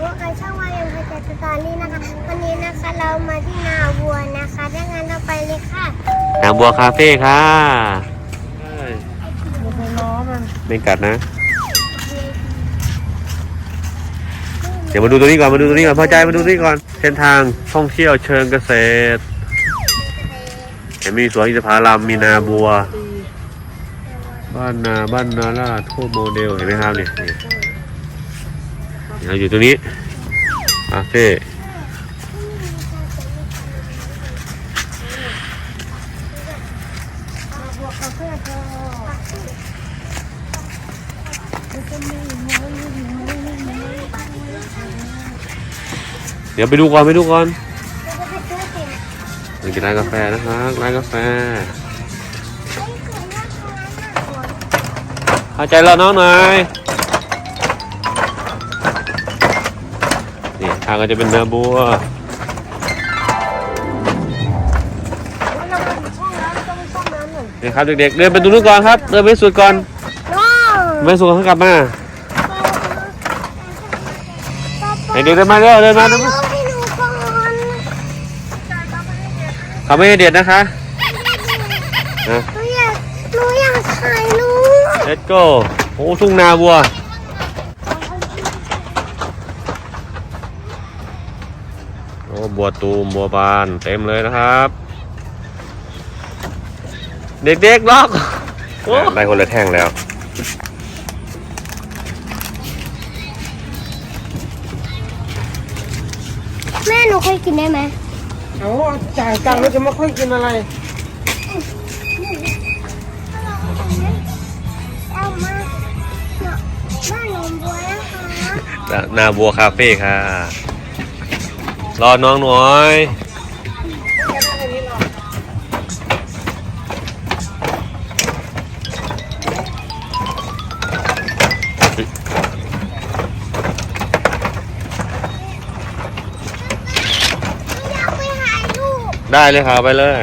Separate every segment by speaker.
Speaker 1: พวกเราช่องวายังพจสตอรี่นะคะ วันนี้นะคะเรามาที่นาวัวนะคะดังนั้นเราไปเลยค่ะ
Speaker 2: นางบัวคาเฟ่ค่ะเอ้ยไม่กัดนะ เดี๋ยวมาดูตัวนี้ก่อน มาดูตัวนี้ก่อน พอใจมาดูตัวนี้ก่อน เส้นทางท่องเที่ยวเชิงเกษตรเห็นมีสวนอินทผลัมมีนาบัว บ้านนาบ้านนาลาดโทโมเดลเห็นไหมครับเนี่ยนี่ เราอยู่ตรงนี้คาเค
Speaker 1: เดี๋
Speaker 2: ยวไปดูก่อนไปดูก่อน
Speaker 1: เราจะไปซื้อสิน
Speaker 2: นี่คือร้านกาแฟนะครับร้านกาแฟ
Speaker 1: เฮ้ยเกิดว่าตรงนั้นน่ะหัว
Speaker 2: เข้าใจแล้วน้องหน่อยางก็จะเป็นเนื้อบัว
Speaker 1: แล้วเราไปช่องน้ำต้องช่องน้ำหนึ่ง
Speaker 2: นี่ครับเด็กๆ เดินไปตรงนู้นก่อนครับเดินไปสุดก่อน
Speaker 1: ว้าว
Speaker 2: ไปสุดเขากลับมาให้เด็กเดินมาเร็วเดินมาเดินมา
Speaker 1: ให้หนูก่อน
Speaker 2: เขาไม่ให้เด็ดนะคะนะ
Speaker 1: หนูอยากหนูอยากถ่ายรูป
Speaker 2: let's go โอ้ทุ่งนาบัว โอ้ บัวตูมบัวบานเต็มเลยนะครับ เด็กๆล็อกโอ้ได้คนละแท่งแล้ว
Speaker 1: แม่หนูเคยกินได้ไหม
Speaker 3: เอาจ่ายตังค์แล้วจะไม่ค่อยกินอะไร
Speaker 1: เอามาเนาะบ้านหนมบัวนะคะ
Speaker 2: นาบัวคาเฟ่ค่ะ รอน้องหน่อย
Speaker 1: อยากไปถ่ายรูป
Speaker 2: ได้เลยค่ะเอาไปเลย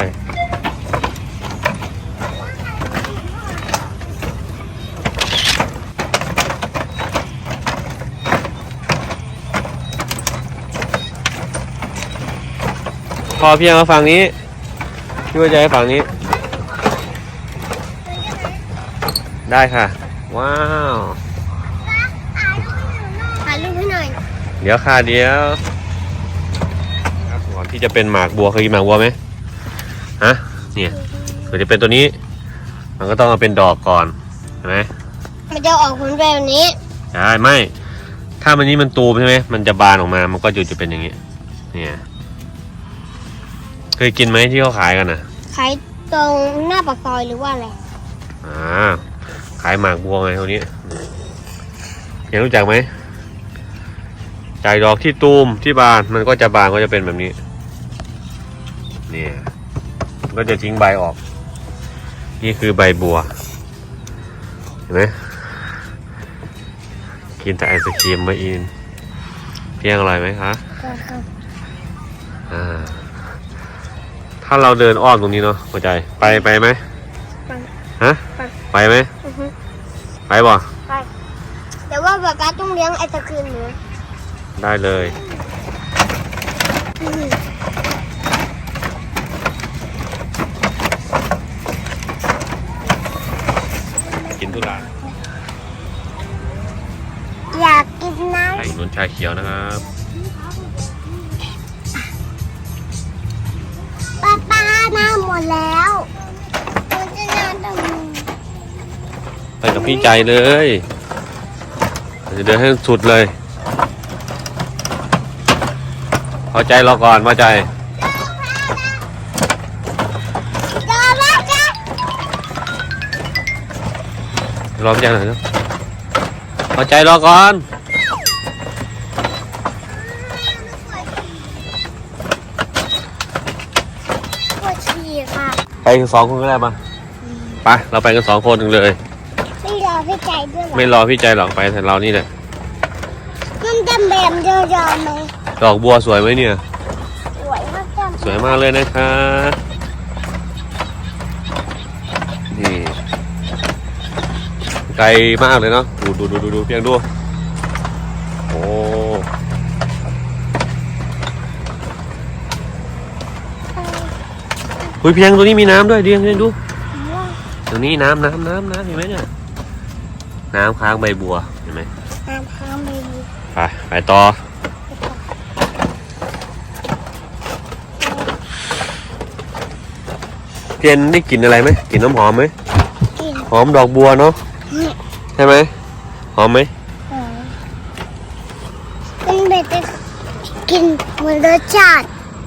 Speaker 2: พอเพียงมาฝั่งนี้พี่ว่าจะให้ฝั่งนี้ ได้ค่ะ ว้าว
Speaker 1: ถ่ายรูปให้หน่อย
Speaker 2: เดี๋ยวค่ะเดี๋ยวครับก่อนที่จะเป็นหมากบัวเคยกินหมากบัวไหมฮะเนี่ยเผื่อจะเป็นตัวนี้ มันก็ต้องมาเป็นดอกก่อนเห็นไหม
Speaker 1: มันจะออกผลแบบนี้
Speaker 2: ใช่ไม่ ถ้ามันนี้มันตูมใช่ไหมมันจะบานออกมามันก็จะจะเป็นอย่างนี้เนี่ย เคยกินไหมที่เขาขายกันอะ
Speaker 1: ขายตรงหน้าปากซอยหรือว่าอะไร
Speaker 2: อ่าขายหมากบัวไงคนนี้ยังรู้จักไหมจ่ายดอกที่ตูมที่บานมันก็จะบานก็จะเป็นแบบนี้เนี่ยมันก็จะทิ้งใบออก นี่คือใบบัว เห็นไหมกินแต่ไอศครีมมาอิน เพียงอร่อยไหมคะอ่า ถ้าเราเดินอ้อมตรงนี้เนาะหัวใจไปไปไหม
Speaker 1: ไป
Speaker 2: ฮะ
Speaker 1: ไป
Speaker 2: ไปไหม
Speaker 1: อือฮึ
Speaker 2: ไปบ่
Speaker 1: ไป แต่ว่าแบบการต้องเลี้ยงไอศครีมหนู
Speaker 2: ได้เลย
Speaker 1: อืม
Speaker 2: กินทุราน
Speaker 1: อยากกินน้
Speaker 2: ไข่นวลชาเขียวนะครับ
Speaker 1: หมดแล้วมันจะนานตรงนี้
Speaker 2: ไปกับพี่ใจเลยจะเดินให้สุดเลย พอใจเรอก่อนมาใจ
Speaker 1: เจอแล้วจ้ะ
Speaker 2: รอพี่ใจหน่อยนะพอใจรอก่อน
Speaker 1: ปวดฉี่ค่ะ
Speaker 2: ไปกันสองคนก็ได้มาไปเราไปกันสองคนถึงเลย
Speaker 1: ไม่รอพี่ใจด้วยเหรอ
Speaker 2: ไม่รอพี่ใจหรอกไปแต่เรานี่แหละ
Speaker 1: มันจะแบบเยอะๆไหม
Speaker 2: ดอกบัวสวยไหมเนี่ย
Speaker 1: สวยมากจ้ะ
Speaker 2: สวยมากเลยนะคะนี่ไกลมากเลยเนาะดูดูดูดูดูเพียงดูโอ้ อุ้ยเพียงตัวนี้มีน้ำด้วยเดียงเดียงดูตรงนี้น้ำน้ำน้ำน้ำเห็นไหมเนี่ยน้ำค้างใบบัวเห็นไหม
Speaker 1: น้ำค้างไปดู
Speaker 2: ไปไปต่อเพียนได้กลิ่นอะไรไหมกลิ่นน้ำหอมไหม
Speaker 1: กิน
Speaker 2: หอมดอกบัวเนาะ
Speaker 1: นี่
Speaker 2: ใช่ไหมหอมไหม
Speaker 1: หอมเป็นแบบจะกินเหมือนรสชาติ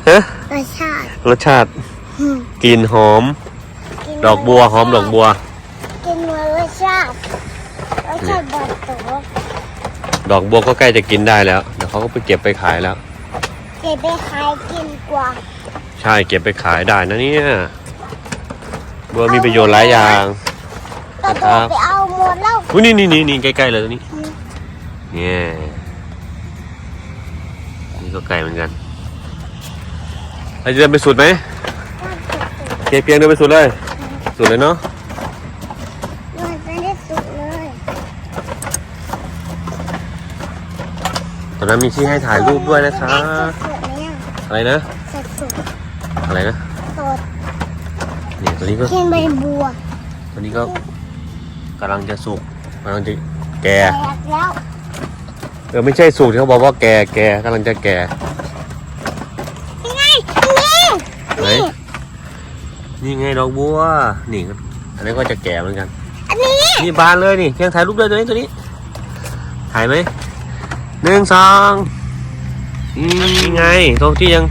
Speaker 2: ฮะ
Speaker 1: รสชาติ
Speaker 2: รสชาติ
Speaker 1: อืม
Speaker 2: กลิ่นหอม
Speaker 1: กิน
Speaker 2: ดอกบัวหอมดอกบัว
Speaker 1: กินเหมือนรสชาติรสชาติแบบตัว
Speaker 2: ดอกบัวก็ใกล้จะกินได้แล้วเดี๋ยวเขาก็ไปเก็บไปขายแล้ว
Speaker 1: เก็บไปขายกินกว่า
Speaker 2: ใช่เก็บไปขายได้นะเนี่ยบัวมีประโยชน์หลายอย่าง
Speaker 1: ก็
Speaker 2: ครั
Speaker 1: ตัว
Speaker 2: บ
Speaker 1: ไปเอาหมดแล้ว
Speaker 2: อุ้ยนี่นี่นี่นี่ใกล้ๆเลยตัวนี้
Speaker 1: อืม
Speaker 2: เนี่ยนี่ก็ไกลเหมือนกันเราจะเดินไปสุดไหม เพียงเพียงเดินไปสุดเลย สุดเลยเนาะ
Speaker 1: มันไม่ได้สุกเลย
Speaker 2: ตอนนั้นมีที่ให้ถ่ายรูปด้วยนะคะ
Speaker 1: สดๆเนี่ย
Speaker 2: อะไรนะ
Speaker 1: สดสด
Speaker 2: อะไรนะ
Speaker 1: สด
Speaker 2: เนี่ยตัวนี้ก็
Speaker 1: กินใบบัว
Speaker 2: ตัวนี้ก็กำลังจะสุกกำลังจะแก่
Speaker 1: แตกแล้ว
Speaker 2: เออไม่ใช่สุกที่เขาบอกว่าแก่แก่กำลังจะแก่
Speaker 1: ยังไงนี่
Speaker 2: ไหน นี่ไงดอกบัว นี่ก็อันนี้ก็จะแก่เหมือนกัน
Speaker 1: อันนี้
Speaker 2: นี่บานเลยนี่เพียงถ่ายรูปด้วยตัวนี้ตัวนี้ ถ่ายไหมหนึ่งสองนี่ไงตรงที่ยัง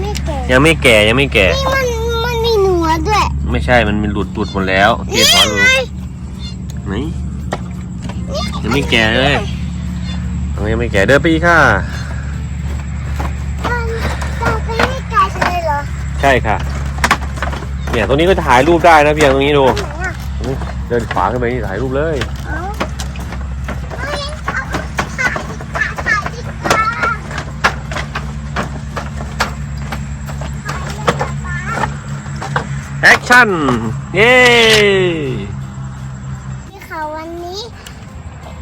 Speaker 1: ไม่เกิด
Speaker 2: ยังไม่แก่ยังไม่แก่
Speaker 1: นี่มันมันมีหนวดด้วย
Speaker 2: ไม่ใช่มันมีหลุดหลุดหมดแล้วเกียร์สอนหลุด
Speaker 1: ไง
Speaker 2: ไหนยังไม่แก่เลยยังไม่แก่เดินไปอีกค่ะ
Speaker 1: มันจะไปไม่ไกลเลยเหรอ
Speaker 2: ใช่ค่ะ เนี่ยตรงนี้ก็ถ่ายรูปได้นะเพียงตรงนี้ดู เดินขวาขึ้นไปนี่ถ่ายรูปเลย
Speaker 1: เอาเอายังเอาถ่ายถ่ายถ่ายดีกว่า
Speaker 2: แอคชั่น เย้
Speaker 1: นี่ค่ะวันนี้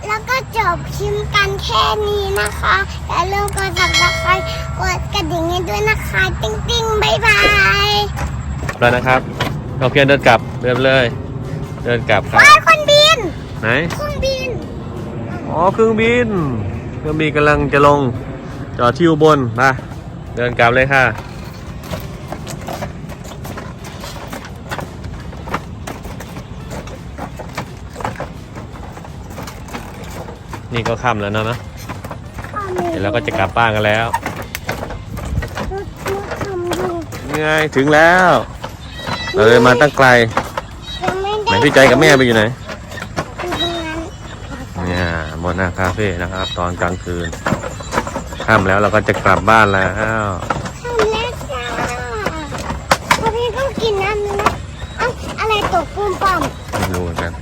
Speaker 1: แล้วก็จบคลิปกันแค่นี้นะคะ อย่าลืมกดซับสไครต์กดกระดิ่งให้ด้วยนะคะ ติ๊งติ๊งบ๊ายบาย
Speaker 2: แล้วนะครับเราเพียงเดินกลับเดินเลย เดินกลับครับ
Speaker 1: ว้ายคนบิน
Speaker 2: ไหน
Speaker 1: คนบิน
Speaker 2: อ๋อเครื่องบินเครื่องบินกำลังจะลงจอดที่อุบลมาเดินกลับเลยค่ะนี่ก็ค่ำแล้วเนอะเนอะเดี๋ยวเราก็จะกลับบ้านกันแล้ว
Speaker 1: รถรถทำอยู่
Speaker 2: นี่ไงถึงแล้ว เราเลยมาตั้งไกล
Speaker 1: ยังไม่
Speaker 2: ไหน
Speaker 1: ได้
Speaker 2: พี่ใจกับแม่ไปอยู่ไหน
Speaker 1: อยู่ตรงนั้น
Speaker 2: เนี่ยโมนาคาเฟ่นะครับ ตอนกลางคืนค่ำแล้วเราก็จะกลับบ้านแล้ว
Speaker 1: ทำแล้วจ้าพอพี่ต้องกินน้ำนะเอ้าอะไรตกปุ่มปั่ม
Speaker 2: ไม่รู้เหมือนกัน